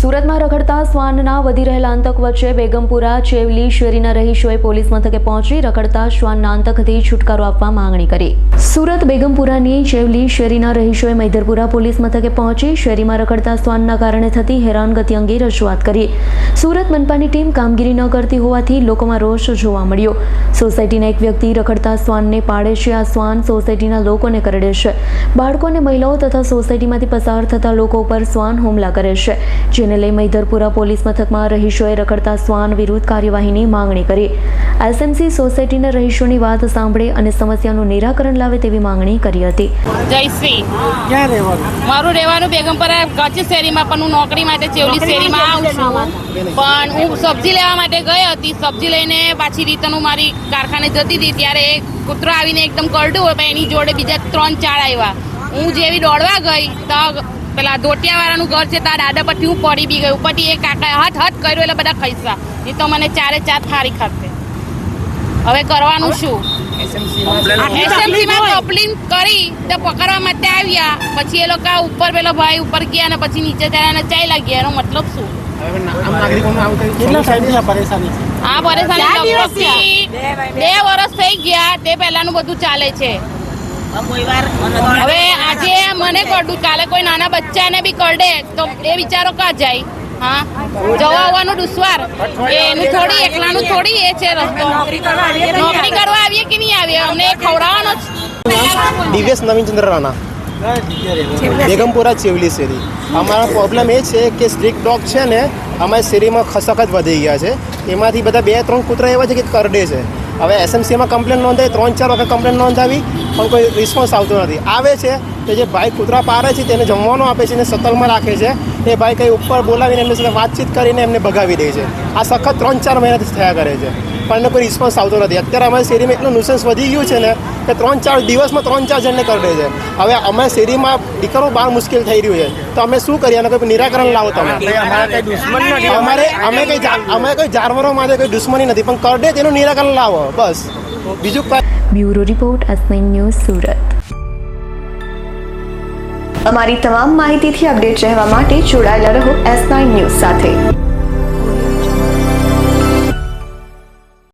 સુરતમાં રખડતા શ્વાનના વધી રહેલા આતંક વચ્ચે બેગમપુરા, ચેવલી, શેરીના રહીશોએ પોલીસ મથકે પહોંચી રખડતા શ્વાનના આતંકથી છુટકારો આપવા માંગણી કરી. સુરત, બેગમપુરાની ચેવલી, શેરીના રહીશોએ મૈધરપુરા પોલીસ મથકે પહોંચી શેરીમાં રખડતા શ્વાનના કારણે થતી હેરાનગતિ અંગે રજૂઆત કરી. સુરત મનપાની ટીમ કામગીરી ન કરતી હોવાથી લોકોમાં રોષ જોવા મળ્યો. સોસાયટીના એક વ્યક્તિ રખડતા શ્વાનને પાડે છે. આ શ્વાન સોસાયટીના લોકોને કરડે છે. બાળકો અને મહિલાઓ તથા સોસાયટીમાંથી પસાર થતા લોકો પર શ્વાન હુમલા કરે છે. જેને લઈ મૈધરપુરા પોલીસ મથકમાં રહીશોએ રખડતા શ્વાન વિરુદ્ધ કાર્યવાહીની માંગણી કરી. એસએમસી સોસાયટીના રહીશોની વાત સાંભળે અને સમસ્યાનું નિરાકરણ લાવે તેવી માંગણી કરી હતી. જયશ્રી ક્યાં રહેવાનું? મારું રહેવાનું બેગમપરા કચ્છ શેરીમાં પણ હું નોકરી માટે ચેવલી શેરીમાં આવું છું. પણ હું સબ્જી લેવા માટે ગઈ હતી. સબ્જી લઈને પાછી રિટર્ન હું મારી કારખાને જતી હતી. ત્યારે એક કૂતરો આવીને એકદમ કરડું હોય પણ એની જોડે બીજા ત્રણ ચાર આવ્યા. હું જેવી દોડવા ગઈ તો પેલા ધોટિયાવાળાનું ઘર છે તાર દાદા પરથી હું પડી બી ગઈ. ઉપરથી એ કાકા હટ હટ કર્યો એટલે બધા ખૈસા એ તો મને ચારે ચાર થારી ખાશે. હવે કરવાનું શું? એસએમસીમાં કમ્પ્લેન કરી તો પકડવા માટે આવ્યા. પછી એ લોકો ઉપર પેલો ભાઈ ઉપર ગયા અને પછી નીચે ત્યાં એને ચાલ્યા ગયા. એનો મતલબ શું? આ પરેશાની છે? આ પરેશાની લગભગથી બે વર્ષ થઈ ગયા. તે પહેલાનું બધું ચાલે છે. હવે આજે મને કરડું કાલે કોઈ નાના બચ્ચાને બી કરડે, તો એ વિચારો કા જાય? હા? જવા આવવાનું દુશ્વાર. એનું થોડી, એકલાનું થોડી એ છે રસ્તો. નોકરી કરવા આવીએ કે નહીં આવીએ? અમને ખવડાવવાનો જ. દિવ્યેશ નવીનચંદ્ર રાણા. બેગમપુરા ચેવલી શેરી. અમારો પ્રોબ્લેમ એ છે કે સ્ટ્રીક ડોગ છે ને, અમારી શેરીમાં ખસખત વધી ગયા છે. એમાંથી બધા બે ત્રણ કૂતરા એવા છે કે કરડે છે. હવે એસએમસીમાં કમ્પ્લેન નોંધાઈ, ત્રણ ચાર વખત કમ્પ્લેન નોંધાવી, પણ કોઈ રિસ્પોન્સ આવતો નથી. આવે છે તો જે ભાઈ કૂતરા પારે છે, તેને જમવાનું આપે છે અને સતલમાં રાખે છે, એ ભાઈ કંઈ ઉપર બોલાવીને એમની સાથે વાતચીત કરીને એમને ભગાવી દે છે. આ સખત ત્રણ ચાર મહિનાથી થયા કરે છે. પણ એને કોઈ રિસ્પોન્સ આવતો નથી. અત્યારે અમારી શેરીમાં એટલું નુસન્સ વધી ગયું છે ને કે ત્રણ ચાર દિવસમાં ત્રણ ચાર જણને કરડે છે. હવે અમે શેરીમાં નીકળવું બહાર મુશ્કેલ થઈ રહ્યું છે. તો અમે શું કરીએ? અને કોઈ નિરાકરણ લાવો તમે. અમારા કઈ દુશ્મન નથી. અમારે અમે કઈ અમે કોઈ જાનવરો માટે કોઈ દુશ્મની નથી પણ કરડે તેનું નિરાકરણ લાવો. બસ. બીજું bureau report S news Surat. અમારી તમામ માહિતીથી અપડેટ રહેવા માટે જોડાયેલા રહો એસ ન્યૂઝ સાથે.